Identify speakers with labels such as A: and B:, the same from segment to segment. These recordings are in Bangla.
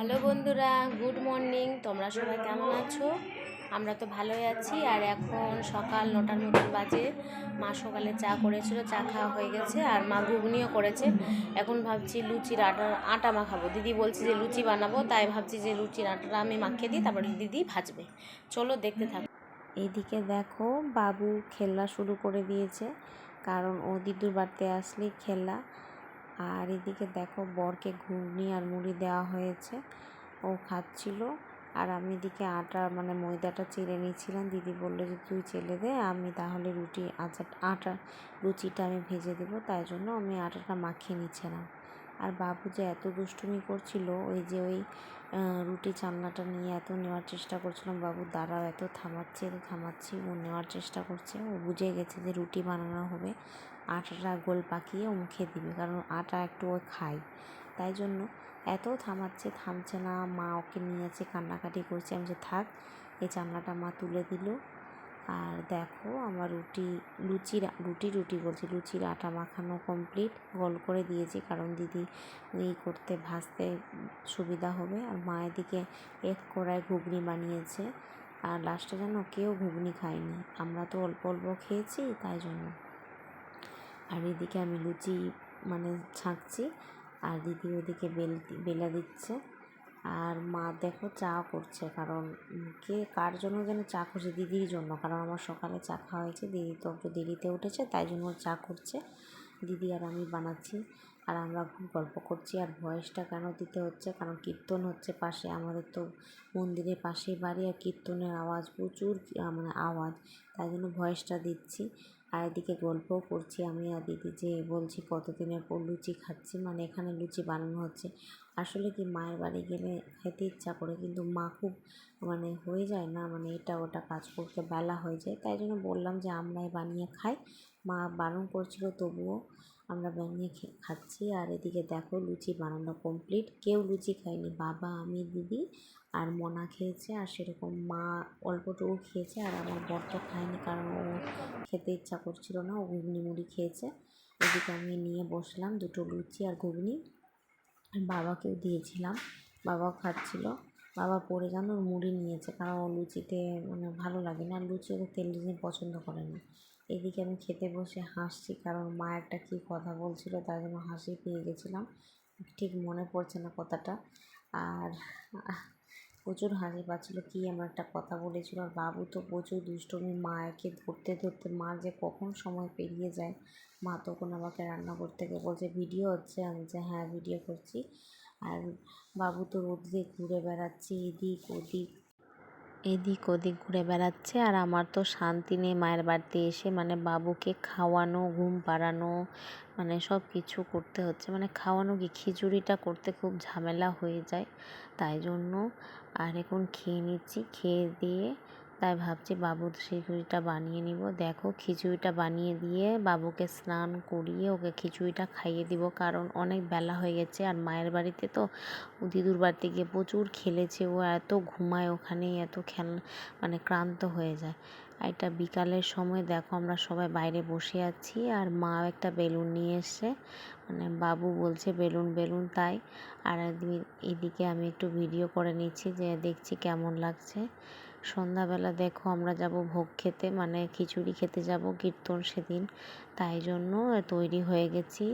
A: হ্যালো বন্ধুরা, গুড মর্নিং। তোমরা সবাই কেমন আছো? আমরা তো ভালোই আছি। আর এখন সকাল নটার মতন বাজে। মা সকালে চা করেছিল, চা খাওয়া হয়ে গেছে। আর মা ঘুগনিও করেছে। এখন ভাবছি লুচির আটা আটা মাখাবো। দিদি বলছে যে লুচি বানাবো, তাই ভাবছি যে লুচির আটাটা আমি মাখিয়ে দিই, তারপরে দিদি ভাজবে। চলো দেখতে থাকো। এদিকে দেখো, বাবু খেলা শুরু করে দিয়েছে। কারণ ও দিদুর বাড়িতে আসলে খেলা আর এদিকে দেখো বরকে ঘুগনি আর মুড়ি দেওয়া হয়েছে। ও খাচ্ছিল। আর আমি এদিকে আটা মানে ময়দাটা চেলে নিয়েছিলাম। দিদি বলল যে, তুই চেলে দে, আমি তাহলে রুটি, আচার, আটা লুচিটা আমি ভেজে দেবো। তাই জন্য আমি আটাটা মাখিয়ে নিচ্ছিলাম। আর বাবু যে এত দুষ্টুমি করছিল, ওই যে ওই রুটি চান্নাটা নিয়ে এত নেওয়ার চেষ্টা করছিলাম, বাবু দাঁড়াও, এত থামাচ্ছি এত থামাচ্ছি, ও নেওয়ার চেষ্টা করছে, ও বুঝে গেছে যে রুটি বানানো হবে, আটাটা গোল পাকিয়ে ও মুখে দিবে, কারণ আটা একটু ও খায়। তাই জন্য এত থামাচ্ছে, থামছে না, মা ওকে নিয়েছে কান্নাকাটি করছে, আমি যে থাক, এই চান্নাটা মা তুলে দিল। আর দেখো আমার রুটি, লুচির রুটি রুটি বলছি, লুচির আটা মাখানো কমপ্লিট গোল করে দিয়েছি কারণ দিদি এই করতে, ভাজতে সুবিধা হবে। আর মা এদিকে এক কড়াই ঘুগনি বানিয়েছে। আর লাস্টে যেন কেউ ঘুগনি খায়নি। আমরা তো অল্প অল্প খেয়েছি, তাই জন্য। আর এদিকে আমি লুচি মানে ছাঁকছি। আর দিদি ওদিকে বেল, বেলা দিচ্ছে। আর মা দেখো চা করছে, কারণ কে কার জন্য যেন চা করছে? দিদির জন্য, কারণ আমার সকালে চা খাওয়া হয়েছে, দিদি তো একটু দেরিতে উঠেছে, তাই জন্য চা করছে। দিদি আর আমি বানাচ্ছি, আর আমরা খুব গল্প করছি, আর ভয়েসটা কেন দিতে হচ্ছে? কারণ কীর্তন হচ্ছে পাশে, আমাদের তো মন্দিরের পাশেই বাড়ি, আর কীর্তনের আওয়াজ, প্রচুর মানে আওয়াজ, তাই জন্য ভয়েসটা দিচ্ছি। আর এদিকে গল্পও করছি আমি আর দিদি যে বলছি কতদিনের পর লুচি খাচ্ছি মানে এখানে লুচি বানানো হচ্ছে। আসলে কি মায়ের বাড়ি গেলে খেতে ইচ্ছা করে, কিন্তু মা খুব মানে হয়ে যায় না মানে এটা ওটা কাজ করতে বেলা হয়ে যায়। তাই জন্য বললাম যে আমরাই বানিয়ে খাই। মা বারণ করছিল, তবুও আমরা বানিয়ে খাচ্ছি। আর এদিকে দেখো লুচি বানানো কমপ্লিট কেউ লুচি খায়নি। বাবা, আমি, দিদি আর মনা খেয়েছে। আর সেরকম মা অল্পটুকু খেয়েছে। আর আমার বর তো খায়নি কারণ ও খেতে ইচ্ছা করছিল না। ও ঘুগনি মুড়ি খেয়েছে। এদিকে আমি নিয়ে বসলাম দুটো লুচি আর ঘুগনি। বাবাকেও দিয়েছিলাম। বাবাও খাচ্ছিল। বাবা পড়ে যেন মুড়ি নিয়েছে। কারণ লুচিতে মানে ভালো লাগে না। লুচি ওদের তেল জিনিস পছন্দ করে না। এদিকে আমি খেতে বসে হাসছি, কারণ মা একটা কী কথা বলছিল তার জন্য হাসি পেয়ে গেছিলাম। ঠিক মনে পড়ছে না কথাটা। আর প্রচুর হাসি পাচ্ছিল, কী এমন একটা কথা বলেছিল। আর বাবু তো প্রচুর দুষ্টমি, মাকে ধরতে ধরতে, মা যে কখন সময় পেরিয়ে যায়। মা তখন আমাকে রান্না করতে গিয়ে বলছে, ভিডিও হচ্ছে? আমি যে হ্যাঁ ভিডিও করছি। আর বাবু তো রোদ দিয়ে ঘুরে বেড়াচ্ছি এদিক ওদিক। এদিক ওদিক ঘুরে বেড়াচ্ছে আর আমার তো শান্তি নেই মায়ের বাড়িতে এসে। মানে বাবুকে খাওয়ানো, ঘুম পাড়ানো মানে সব কিছু করতে হচ্ছে। মানে খাওয়ানো কি? খিচুড়িটা করতে খুব ঝামেলা হয়ে যায়। তাই জন্য আর এখন খেয়ে নিচ্ছি। খেয়ে দিয়ে তাই ভাবছি বাবুর খিচুড়িটা বানিয়ে নিব। দেখো, খিচুড়িটা বানিয়ে দিয়ে বাবুকে স্নান করিয়ে ওকে খিচুড়িটা খাইয়ে দিব, কারণ অনেক বেলা হয়ে গেছে আর মায়ের বাড়িতে তো দিদুর বাড়িতে গিয়ে প্রচুর খেলেছে, ও এত ঘুমায় ওখানেই এত খেল মানে ক্লান্ত হয়ে যায়। এটা বিকালের সময়, দেখো আমরা সবাই বাইরে বসে আছি আর মা একটা বেলুন নিয়ে এসছে মানে বাবু বলছে বেলুন বেলুন তাই। আর এদিকে আমি একটু ভিডিও করে নিচ্ছি যে দেখছি কেমন লাগছে। সন্ধ্যাবেলা দেখো আমরা যাব ভোগ খেতে মানে খিচুড়ি খেতে যাব, কীর্তন সেদিন। তাই জন্য তৈরি হয়ে গেছি।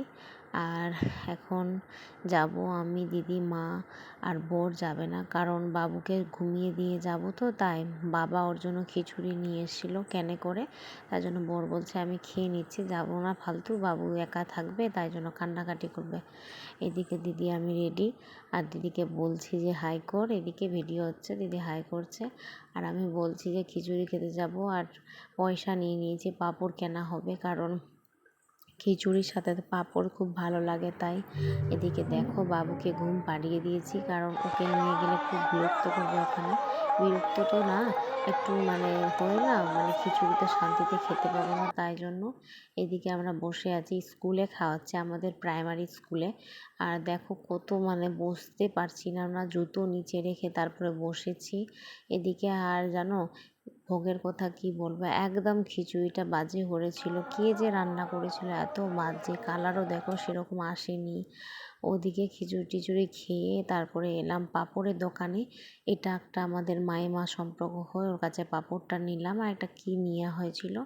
A: আর এখন যাব আমি, দিদি, মা আর বোর যাবে না। কারণ বাবুকে ঘুমিয়ে দিয়ে যাব তো, তাই বাবা ওর জন্য খিচুড়ি নিয়ে এসেছিল কেনে করে। তাই জন্য বোর বলছে, আমি খেয়ে নিচ্ছি, যাব না ফালতু, বাবু একা থাকবে, তাই জন্য কান্নাকাটি করবে। এদিকে দিদি, আমি রেডি আর দিদিকে বলছি যে, হাই কর। এদিকে ভিডিও হচ্ছে, দিদি হাই করছে। আর আমি বলছি যে, খিচুড়ি খেতে যাব, আর পয়সা নিয়ে নিয়েছি, পাঁপড় কেনা হবে, কারণ খিচুড়ির সাথে পাঁপড় খুব ভালো লাগে, তাই এদিকে দেখো বাবুকে ঘুম পাড়িয়ে দিয়েছি, কারণ ওকে নিয়ে গেলে খুব বিরক্ত করবে ওখানে বিরক্ত তো না, একটু মানে হয় না মানে খিচুড়িতে শান্তিতে খেতে পাবো না, তাই জন্য এদিকে আমরা বসে আছি স্কুলে খাওয়াচ্ছে আমাদের প্রাইমারি স্কুলে। আর দেখো কত মানে বসতে পারছি না না জুতো নিচে রেখে তারপরে বসেছি। এদিকে আর জানো ভোগের কথা কি বলব? একদম খিচুড়িটা বাজে হয়েছিল। কে যে রান্না করেছিল এত বাজে, কালারও দেখো সেরকম আসেনি। ওদিকে খিচুড়ি টিচুড়ি খেয়ে তারপরে এলাম পাপড়ের দোকানে। এটা একটা আমাদের মাইমা সম্পর্ক হয়ে ওর কাছে পাপড়টা নিলাম আর একটা কী নেওয়া হয়েছিল?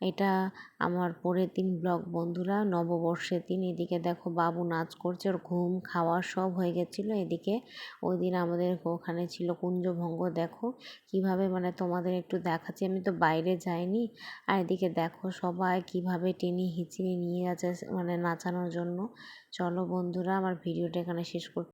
A: এটা আমার পরের দিন ব্লগ, বন্ধুরা। নববর্ষের দিন এদিকে দেখো বাবু নাচ করছে, ওর ঘুম, খাওয়া সব হয়ে গেছিল এদিকে। ওই দিন আমাদের ওখানে ছিল কুঞ্জভঙ্গ, দেখো। কীভাবে মানে তোমাদের একটু দেখাচ্ছি, আমি তো বাইরে যাইনি। আর এদিকে দেখো সবাই কীভাবে টেনে হিঁচিয়ে নিয়ে যাচ্ছে মানে নাচানোর জন্য। চলো বন্ধুরা, আমার ভিডিওটা এখানে শেষ করছি